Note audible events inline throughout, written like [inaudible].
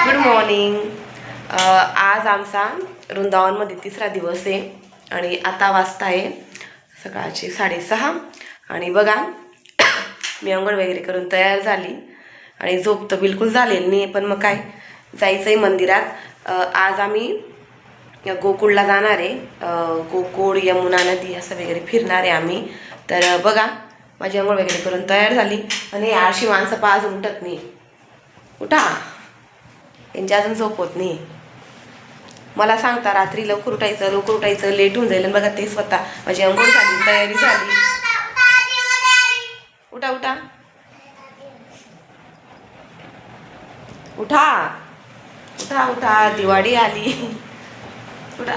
Good morning आज आमचा वृंदावनमध्ये तिसरा दिवस आहे आणि आता वाजता आहे सकाळचे साडेसहा. आणि बघा [coughs] मी अंघोळ वगैरे करून तयार झाली आणि झोप तर बिलकुल झालेली नाही पण मग काय जायचं आहे मंदिरात आज आम्ही गोकुळला जाणार आहे. गोकुळ यमुना नदी असं वगैरे फिरणार आहे आम्ही. तर बघा माझी अंघोळ वगैरे करून तयार झाली. आणि आळशी माणसं अजून उठत नाही. उठा. यांची अजून झोप होत नाही. मला सांगता रात्री लवकर उठायचं लवकर उठायचं लेट होऊन जाईल. बघा ते स्वतः माझी अंघोळ झाली तयारी झाली. उठा उठा. उठा. उठा उठा. दिवाळी आली. उठा.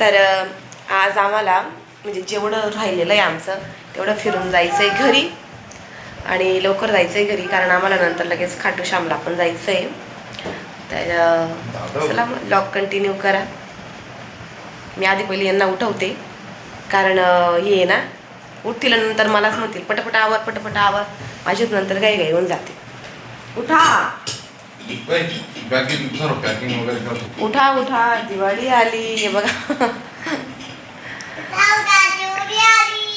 तर आज आम्हाला म्हणजे जेवढं राहिलेलं आहे आमचं तेवढं फिरून जायचं आहे घरी. आणि लवकर जायचं आहे घरी कारण आम्हाला नंतर लगेच खाटू श्यामला पण जायचं आहे तर चला लॉक कंटिन्यू करा. मी आधी पहिले यांना उठवते. कारण हे आहे ना उठतील नंतर मलाच म्हणतील पटपट आवर पटपट आवर. माझ्याच नंतर काही काही होऊन जाते. उठा! उठा उठा दिवाळी आली हे बघा.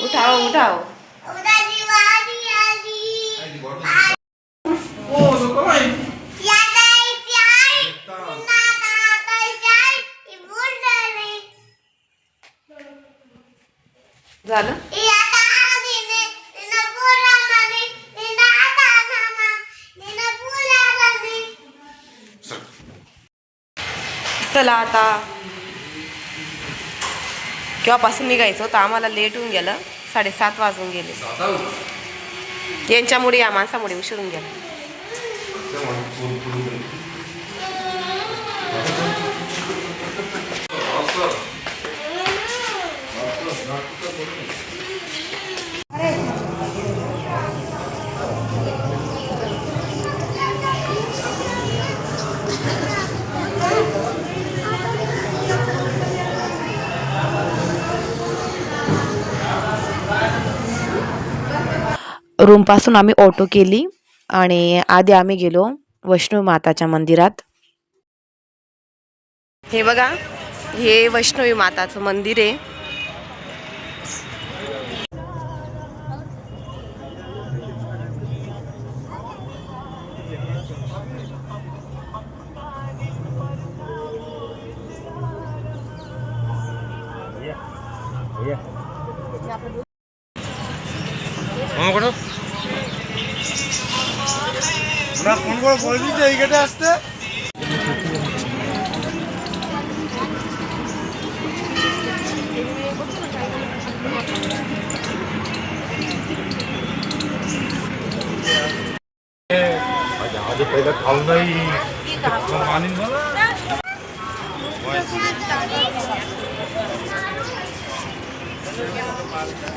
उठाव उठाव. झालं? चला आता. केव्हापासून निघायचं होतं? आम्हाला लेट होऊन गेलं. साडेसात वाजून गेले. यांच्यामुळे या माणसामुळे उशिरून गेला. रूमपासून आम्ही ऑटो केली आणि आधी आम्ही गेलो वैष्णवी माताच्या मंदिरात. हे बघा हे वैष्णवी माताचं मंदिर आहे. মামা করো না ফোন করে বলবি যে এই আসতে। আমাদের নাই। আনিন বলা।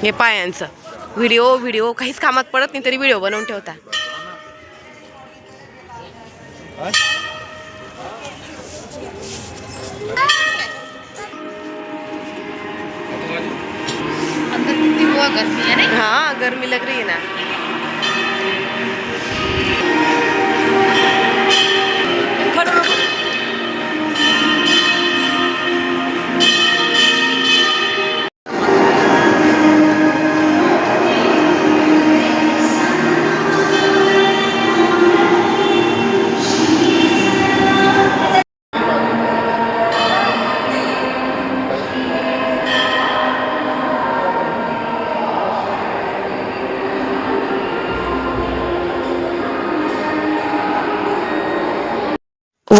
हे पायांचं. व्हिडिओ व्हिडिओ काहीच कामात पडत नाही तरी व्हिडिओ बनवून ठेवता. हाँ गर्मी लग रही है ना.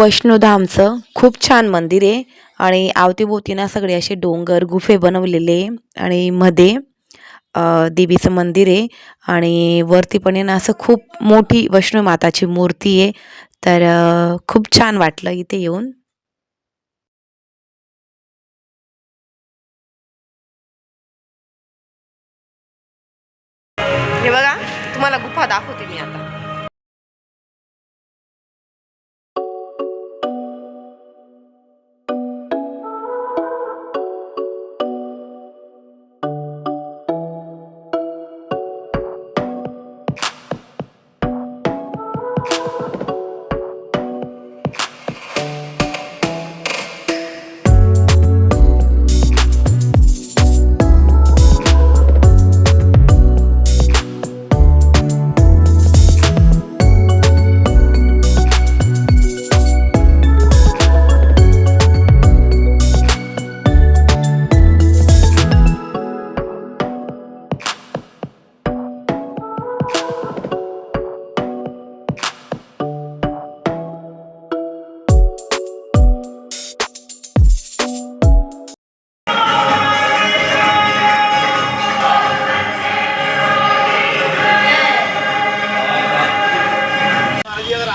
वैष्णोधामचं खूप छान मंदिर आहे. आणि आवतीभोवती ना सगळे असे डोंगर गुफे बनवलेले आणि मध्ये देवीचं मंदिर आहे. आणि वरती पण आहे ना असं खूप मोठी वैष्णो माताची मूर्ती आहे. तर खूप छान वाटलं इथे येऊन. हे बघा तुम्हाला गुफा दाखवते मी आता.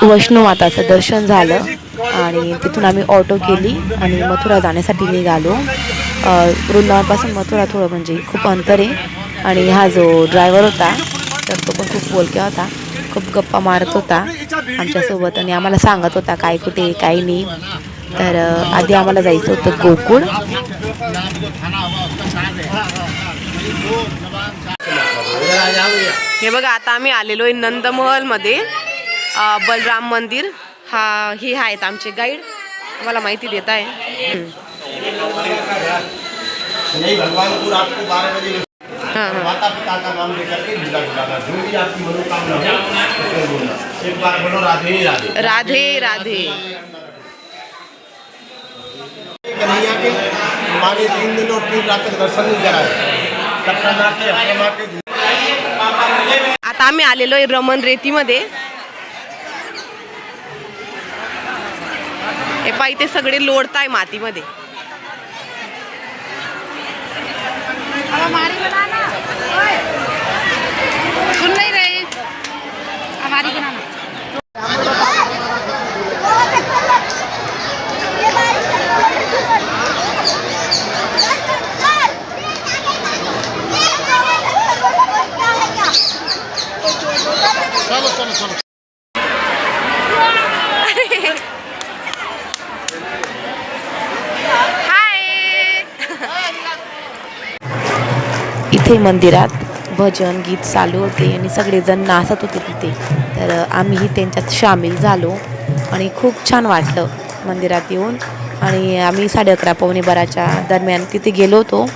वैष्णवमाताचं दर्शन झालं आणि तिथून आम्ही ऑटो केली आणि मथुरा जाण्यासाठी निघालो. वृंदावनपासून मथुरा थोडं म्हणजे खूप अंतर आहे आणि हा जो ड्रायव्हर होता तर तो पण खूप बोलक्या होता खूप गप्पा मारत होता आमच्यासोबत आणि आम्हाला सांगत होता काय कुठे काय नाही. तर आधी आम्हाला जायचं होतं गोकुळ. हे बघा आता आम्ही आलेलो आहे नंदमहलमध्ये. बलराम मंदिर. हा हे आहेत आमचे गाईड मला माहिती देत आहे. हम्म. नहीं भगवानपुर आपको बारह बजे हां हां. माता पिता का नाम लेकर के झूला झुलाना जो भी आपकी मनोकामना हो उसको बोलना। एक बार बोलो राधे राधे। राधे राधे। कन्हैया के हमारे तीन दिन और तीन रात तक दर्शन नहीं कराए। तब कमा के कमा के आता आम्ही आलेलो आहे रमन रेतीमध्ये. हे पाय ते सगळे लोडताय मातीमध्ये. तिथे मंदिरात भजन गीत चालू होते आणि सगळेजण नाचत होते तिथे. तर आम्हीही त्यांच्यात सामील झालो आणि खूप छान वाटलं मंदिरात येऊन. आणि आम्ही साडे अकरा पावणे बाराच्या दरम्यान तिथे गेलो होतो.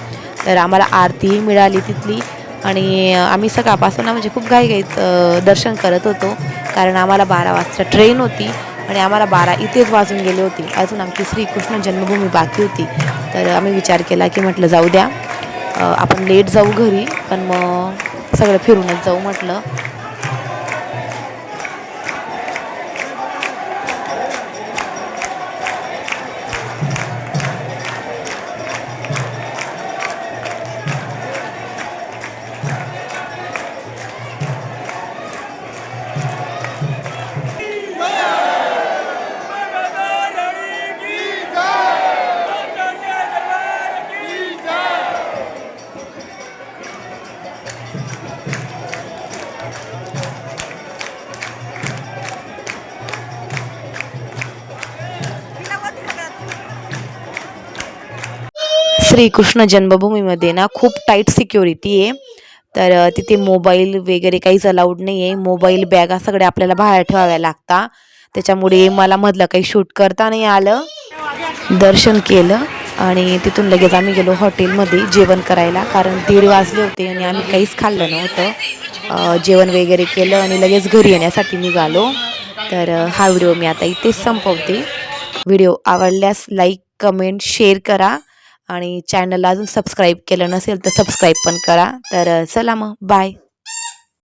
तर आम्हाला आरतीही मिळाली तिथली. आणि आम्ही सकाळपासून म्हणजे खूप घाईघाईत दर्शन करत होतो. कारण आम्हाला बारा वाजता ट्रेन होती आणि आम्हाला बारा इथेच वाजून गेले होते. अजून आमची श्रीकृष्ण जन्मभूमी बाकी होती. तर आम्ही विचार केला की म्हटलं जाऊ द्या. आपण लेट जाऊ घरी पण मग सगळं फिरूनच जाऊ म्हटलं. श्रीकृष्ण जन्मभूमीमध्ये ना खूप टाईट सिक्युरिटी आहे. तर तिथे मोबाईल वगैरे काहीच अलाउड नाही आहे मोबाईल बॅगा सगळ्या आपल्याला बाहेर ठेवाव्या लागता. त्याच्यामुळे मला मधलं काही शूट करता नाही आलं. दर्शन केलं आणि तिथून लगेच आम्ही गेलो हॉटेलमध्ये जेवण करायला. कारण दीड वाजले होते आणि आम्ही काहीच खाल्लं नव्हतं. जेवण वगैरे केलं आणि लगेच घरी येण्यासाठी निघालो. तर हा व्हिडिओ मी आता इथेच संपवते. व्हिडिओ आवडल्यास लाईक कमेंट शेअर करा. आणि चॅनलला अजून सबस्क्राईब केलं नसेल तर सबस्क्राईब पण करा. तर चला मग बाय